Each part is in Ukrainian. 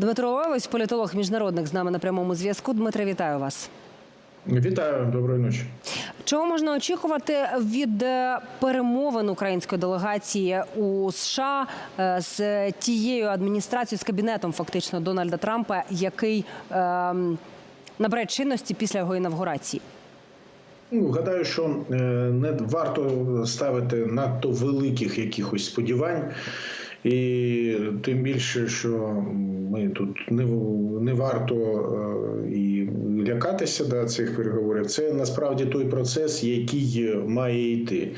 Дмитро Левось, політолог міжнародник з нами на прямому зв'язку. Дмитре, вітаю вас. Вітаю, доброї ночі. Чого можна очікувати від е, перемовин української делегації у США е, з тією адміністрацією з кабінетом фактично Дональда Трампа, який ем, набере чинності після його інавгурації? Ну, гадаю, що е, не варто ставити надто великих якихось сподівань. І тим більше, що ми тут не, не варто е, і лякатися да, цих переговорів. Це насправді той процес, який має йти,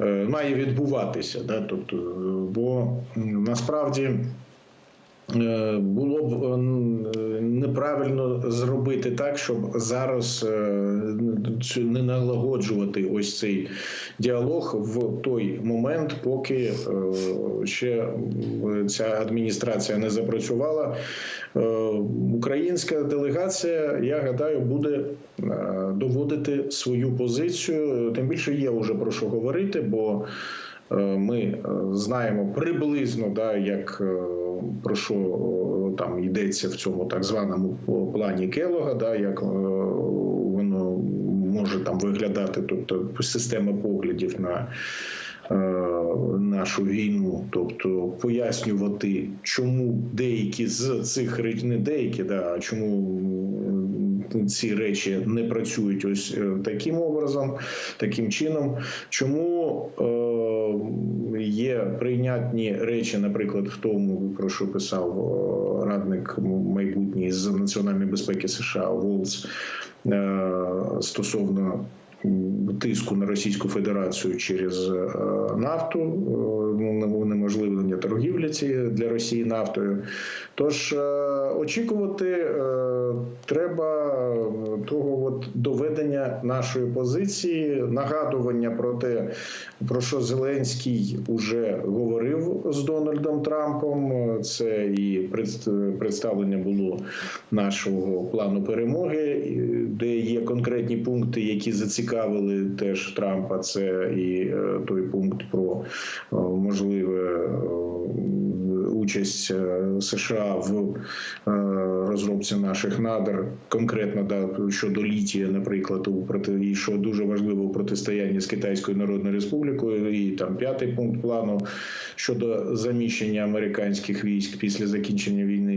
е, має відбуватися. Да, тобто, бо насправді. Е, Було б е, неправильно зробити так, щоб зараз е, не налагоджувати ось цей діалог в той момент, поки е, ще ця адміністрація не запрацювала. Е, Українська делегація, я гадаю, буде е, доводити свою позицію. Тим більше є вже про що говорити, бо Е, Ми е, знаємо приблизно, да, як е, про що е, там йдеться в цьому так званому плані Келога, да, як е, воно може там виглядати, тобто система поглядів на е, нашу війну, тобто пояснювати, чому деякі з цих речей, не деякі, да, а чому ці речі не працюють ось е, таким образом, таким чином, чому е, є прийнятні речі, наприклад, в тому, про що писав е, радник майбутній з національної безпеки США Волц е, стосовно тиску на Російську Федерацію через е, нафту, е, ну, унеможливлення торгівлі для Росії нафтою. Тож е, очікувати треба того от доведення нашої позиції, нагадування про те, про що Зеленський уже говорив з Дональдом Трампом. Це і представлення було нашого плану перемоги, де є конкретні пункти, які зацікавили теж Трампа. Це і е, той пункт про е, можливе е, участь США в розробці наших надр, конкретно да, щодо літія, наприклад, у проти що дуже важливо у протистоянні з Китайською Народною Республікою, і там п'ятий пункт плану щодо заміщення американських військ після закінчення війни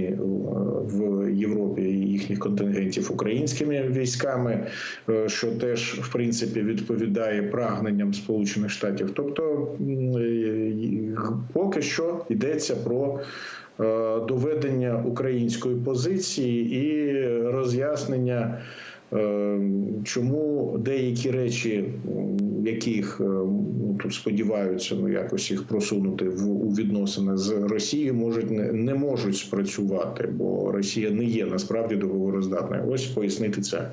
в Європі їхніх контингентів українськими військами, е, що теж в принципі відповідає прагненням Сполучених Штатів. Тобто е, поки що йдеться про е, доведення української позиції і роз'яснення. Е, Чому деякі речі, яких е, ну, тут сподіваються, ну якось їх просунути в у відносини з Росією, можуть не, не можуть спрацювати, бо Росія не є насправді договороздатною. Ось пояснити це.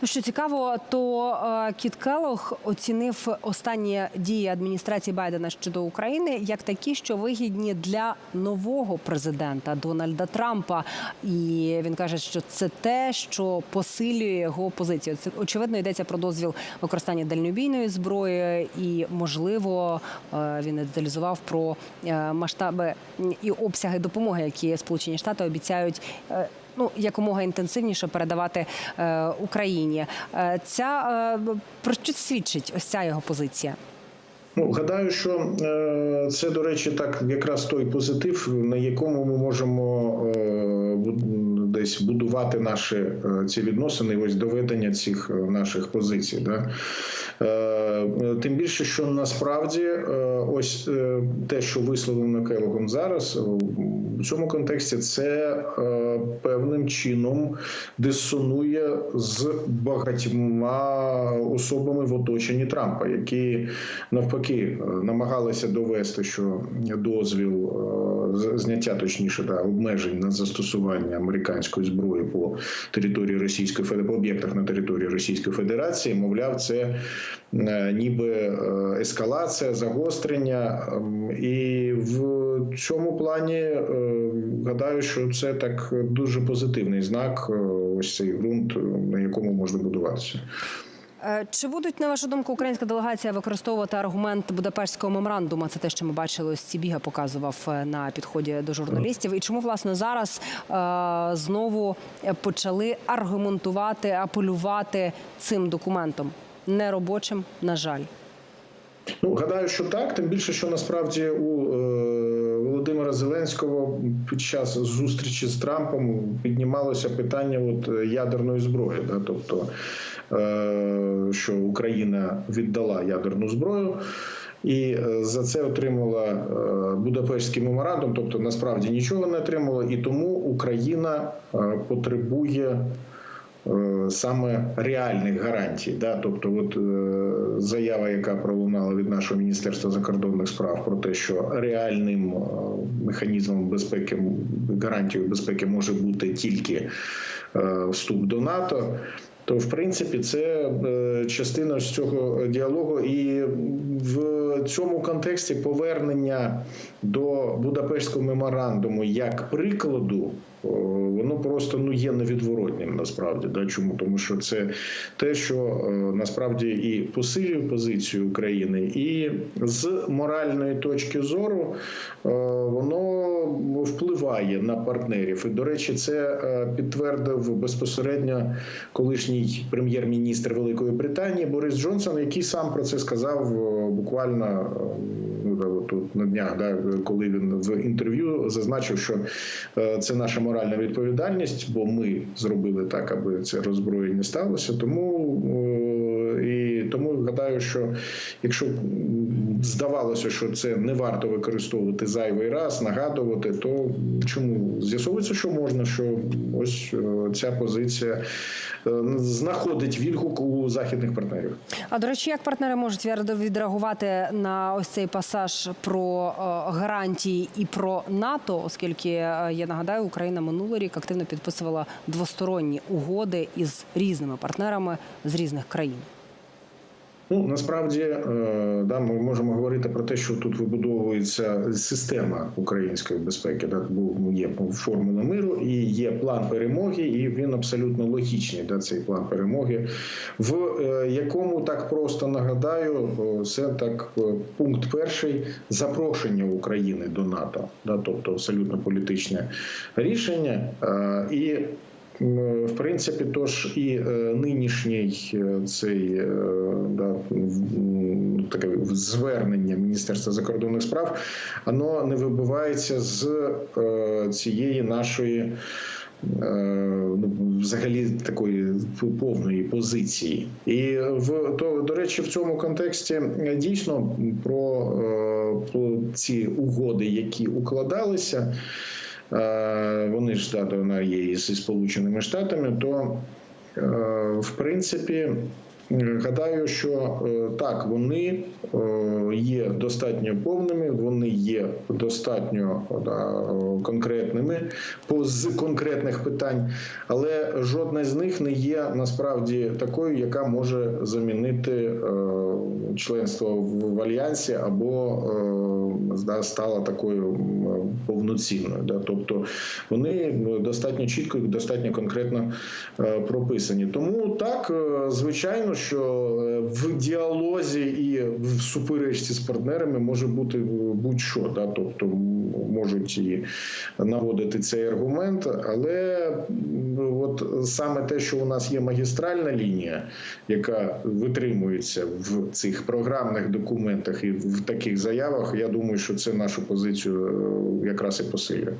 Ну, що цікаво, то е, Кіт Келлог оцінив останні дії адміністрації Байдена щодо України як такі, що вигідні для нового президента Дональда Трампа. І він каже, що це те, що посилює його позицію. Це очевидно йдеться про дозвіл використання дальнобійної зброї, і можливо е, він деталізував про е, масштаби і обсяги допомоги, які Сполучені Штати обіцяють. Ну якомога інтенсивніше передавати е, Україні. Е, ця е, про що свідчить ось ця його позиція? Ну, гадаю, що це, до речі, так якраз той позитив, на якому ми можемо десь будувати наші е, ці відносини, ось доведення цих е, наших позицій. Да? Е, тим більше, що насправді ось те, що висловлено Келогом зараз, в цьому контексті це певним чином дисонує з багатьма особами в оточенні Трампа, які навпаки намагалися довести, що дозвіл зняття, точніше, да, обмежень на застосування американської зброї по території Російської Федерації, по об'єктах на території Російської Федерації, мовляв, це е, ніби е, ескалація, загострення, ем, і в цьому плані е, гадаю, що це так дуже позитивний знак. Ось цей ґрунт, на якому можна будуватися. Е, Чи будуть, на вашу думку, українська делегація використовувати аргумент Будапештського меморандуму? Це те, що ми бачили, ось Сібіга показував е, на підході до журналістів. І чому власне зараз е, знову почали аргументувати, апелювати цим документом? Неробочим, на жаль. Ну, гадаю, що так. Тим більше, що насправді у Володимира Зеленського під час зустрічі з Трампом піднімалося питання от, ядерної зброї. Да? Тобто, е, що Україна віддала ядерну зброю. І е, за це отримала е, Будапештський меморандум, тобто насправді нічого не отримала, і тому Україна потребує саме реальних гарантій. Да? Тобто, от е, заява, яка пролунала від нашого міністерства закордонних справ про те, що реальним е, механізмом безпеки гарантією безпеки може бути тільки е, вступ до НАТО. То в принципі це е, частина з цього діалогу, і в цьому контексті повернення до Будапештського меморандуму як прикладу, воно просто ну є невідворотнім насправді. Да? Чому? Тому що це те, що е, насправді і посилює позицію України, і з моральної точки зору е, воно впливає на партнерів. І до речі, це е, підтвердив безпосередньо колишній прем'єр-міністр Великої Британії Борис Джонсон, який сам про це сказав е, буквально. е, Ну, от тут на днях, да, коли він в інтерв'ю зазначив, що е, це наша моральна відповідальність, бо ми зробили так, аби це роззброєння сталося. Тому е, і тому гадаю, що якщо здавалося, що це не варто використовувати зайвий раз, нагадувати, то чому з'ясовується, що можна, що ось е, ця позиція е, знаходить відгук у західних партнерів. А до речі, як партнери можуть відреагувати на ось цей пасаж про е, гарантії і про НАТО, оскільки я нагадаю, Україна минулий рік активно підписувала двосторонні угоди із різними партнерами з різних країн. Ну насправді е, да, ми можемо говорити про те, що тут вибудовується система української безпеки. Да, бо є формула миру і є план перемоги, і він абсолютно логічний. Да, цей план перемоги, в е, якому так просто нагадаю, це так е, пункт перший запрошення України до НАТО, да, тобто абсолютно політичне рішення е, і. М, В принципі, тож і е, нинішній е, цей е, да, таке звернення Міністерства закордонних справ, воно не вибивається з цієї нашої. ну, Взагалі такої повної позиції, і в то до речі, в цьому контексті дійсно про, про ці угоди, які укладалися, вони ж да, вона є зі Сполученими Штатами, то е, в принципі. Гадаю, що е, так вони е, є достатньо повними, вони є достатньо конкретними з конкретних питань, але жодна з них не є насправді такою, яка може замінити е, членство в альянсі або стала такою повноцінною. Тобто вони достатньо чітко і достатньо конкретно прописані. Тому так, е, що е, в діалозі і в суперечці з партнерами може бути будь-що. Да? Тобто можуть і наводити цей аргумент, але от саме те, що у нас є магістральна лінія, яка витримується в цих програмних документах і в таких заявах, я думаю, що це нашу позицію е, якраз і посилює.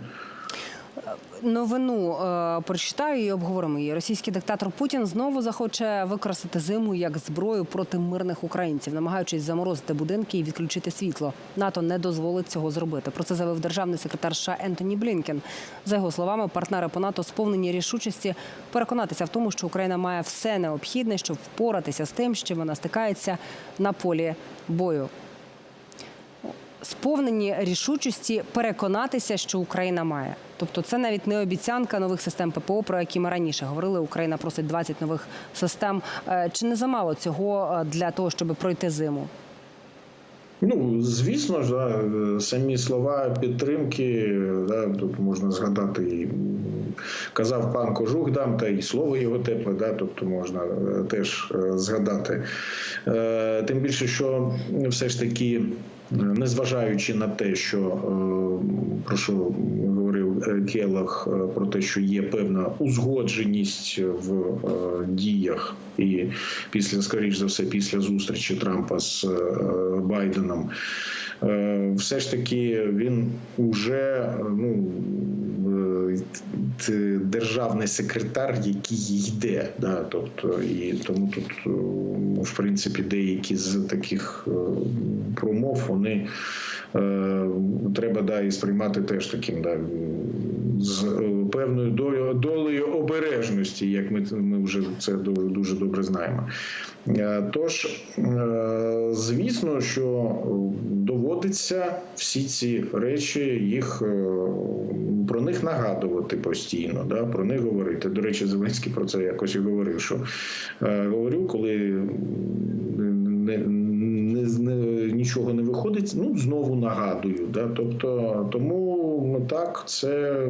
Новину е, прочитаю і обговоримо її. Російський диктатор Путін знову захоче використати зиму як зброю проти мирних українців, намагаючись заморозити будинки і відключити світло. НАТО не дозволить цього зробити. Про це заявив державний секретар США Ентоні Блінкен. За його словами, партнери по НАТО сповнені рішучості переконатися в тому, що Україна має все необхідне, щоб впоратися з тим, чим вона стикається на полі бою. Сповнені рішучості переконатися, що Україна має. Тобто, це навіть не обіцянка нових систем ППО, про які ми раніше говорили. Україна просить 20 нових систем. Е, Чи не замало цього е, для того, щоб пройти зиму? Ну, звісно ж, да, е, самі слова підтримки, да, тут можна згадати і казав пан Кожух дам, та і слово його тепле, да, тобто можна теж згадати. Тим більше, що все ж таки. Е, Незважаючи на те, що е, про що говорив е, Келах, про те, що є певна узгодженість в діях, і після, скоріш за все, після зустрічі Трампа з Байденом, все ж таки він уже ну. Державний секретар, який йде, да, тобто і тому тут е, в принципі деякі з таких е, промов вони е, треба да, і сприймати теж таким да, з певною долею, долею обережності, як ми, ми вже це дуже, дуже добре знаємо. Тож, звісно, що доводиться всі ці речі, їх про них нагадувати постійно, да, про них говорити. До речі, Зеленський про це якось і говорив. Що е, говорю, коли не, нічого не виходить, ну знову нагадую. Да? Тобто, тому ну, так, це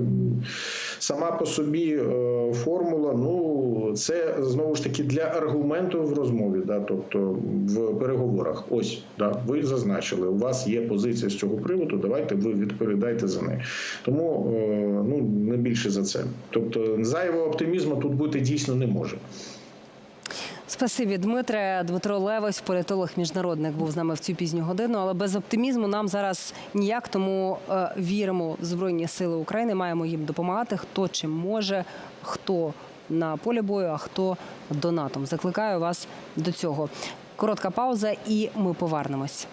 сама по собі е, формула. Ну це знову ж таки для аргументу в розмові, да? тобто в переговорах. Ось да, ви зазначили, у вас є позиція з цього приводу. Давайте ви відповідайте за неї. Тому е, ну не більше за це. Тобто зайвого оптимізму тут бути дійсно не може. Спасибі, Дмитре. Дмитро Левось, політолог міжнародник, був з нами в цю пізню годину. Але без оптимізму нам зараз ніяк. Тому е, віримо в Збройні Сили України. Маємо їм допомагати. Хто чим може, хто на полі бою, а хто донатом. Закликаю вас до цього. Коротка пауза, і ми повернемось.